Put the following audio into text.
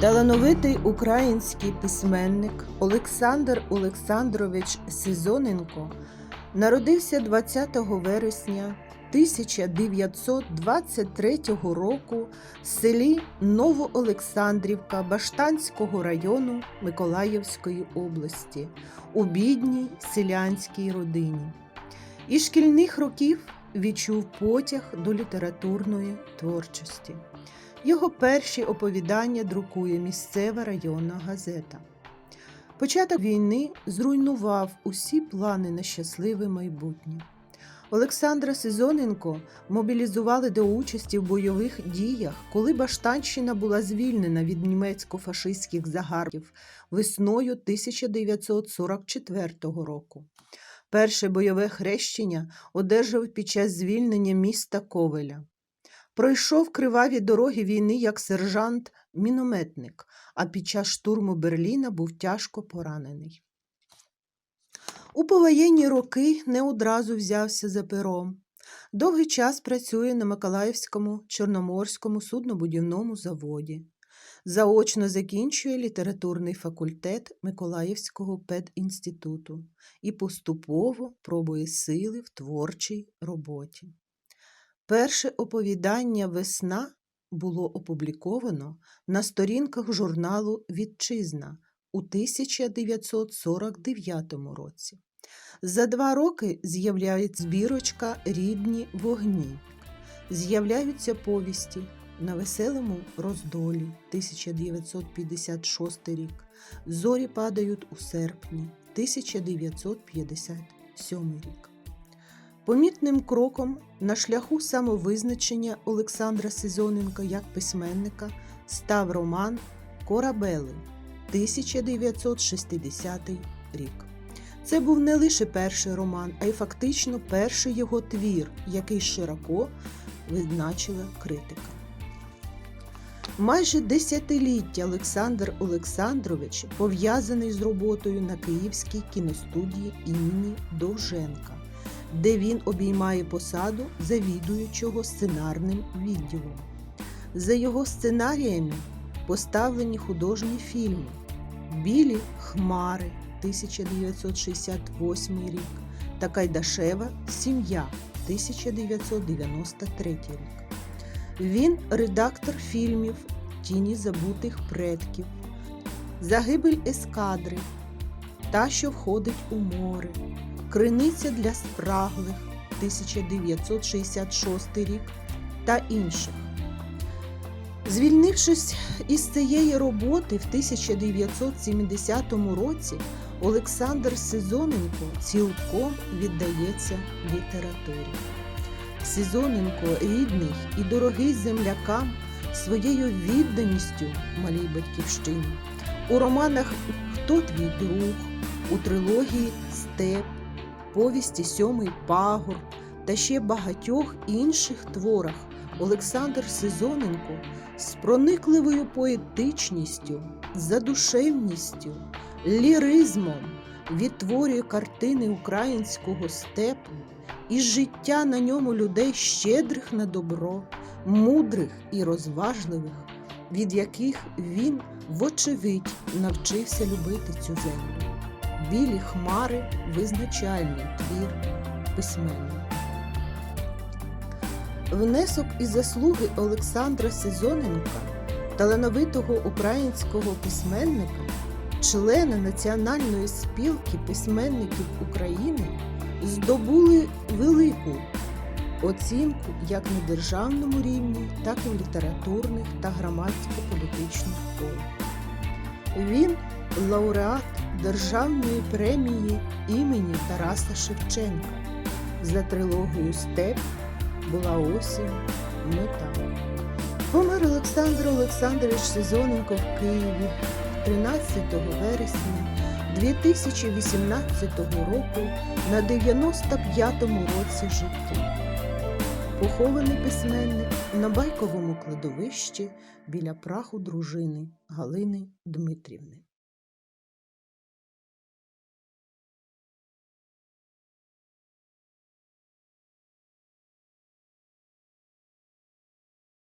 Талановитий український письменник Олександр Олександрович Сезоненко народився 20 вересня 1923 року в селі Новоолександрівка Баштанського району Миколаївської області у бідній селянській родині. Із шкільних років відчув потяг до літературної творчості. Його перші оповідання друкує місцева районна газета. Початок війни зруйнував усі плани на щасливе майбутнє. Олександра Сезоненко мобілізували до участі в бойових діях, коли Баштанщина була звільнена від німецько-фашистських загарбів весною 1944 року. Перше бойове хрещення одержав під час звільнення міста Ковеля. Пройшов криваві дороги війни як сержант-мінометник, а під час штурму Берліна був тяжко поранений. У повоєнні роки не одразу взявся за пером. Довгий час працює на Миколаївському Чорноморському суднобудівному заводі. Заочно закінчує літературний факультет Миколаївського педінституту і поступово пробує сили в творчій роботі. Перше оповідання Весна було опубліковано на сторінках журналу Вітчизна у 1949 році. За два роки з'являється збірочка Рідні вогні. З'являються повісті на веселому роздолі 1956 рік. Зорі падають у серпні 1957 рік. Помітним кроком на шляху самовизначення Олександра Сезоненка як письменника став роман Корабели 1960 рік. Це був не лише перший роман, а й фактично перший його твір, який широко відзначила критика. Майже десятиліття Олександр Олександрович пов'язаний з роботою на Київській кіностудії імені Довженка де він обіймає посаду завідуючого сценарним відділом. За його сценаріями поставлені художні фільми Білі Хмари 1968 рік та Кайдашева Сім'я 1993 рік. Він редактор фільмів Тіні забутих предків, Загибель ескадри, Та, що входить у море, Криниця для спраглих 1966 рік та інших. Звільнившись із цієї роботи в 1970 році, Олександр Сезоненко цілком віддається літературі. Сезоненко рідний і дорогий землякам своєю відданістю малій батьківщині. У романах Хто твій друг, у трилогії Степ повісті Сьомий пагорб та ще багатьох інших творах Олександр Сезоненко з проникливою поетичністю, задушевністю, ліризмом відтворює картини українського степу і життя на ньому людей щедрих на добро, мудрих і розважливих, від яких він, вочевидь, навчився любити цю землю. Білі хмари визначальний твір письменника. Внесок і заслуги Олександра Сезоненка, талановитого українського письменника, члена Національної спілки письменників України, здобули велику оцінку як на державному рівні, так і в літературних та громадсько-політичних колах. Він лауреат Державної премії імені Тараса Шевченка. За трилогію Степ була осінь мета. Помер Олександр Олександрович Сезоненко в Києві 13 вересня 2018 року на 95-му році життя. Похований письменник на байковому кладовищі біля праху дружини Галини Дмитрівни.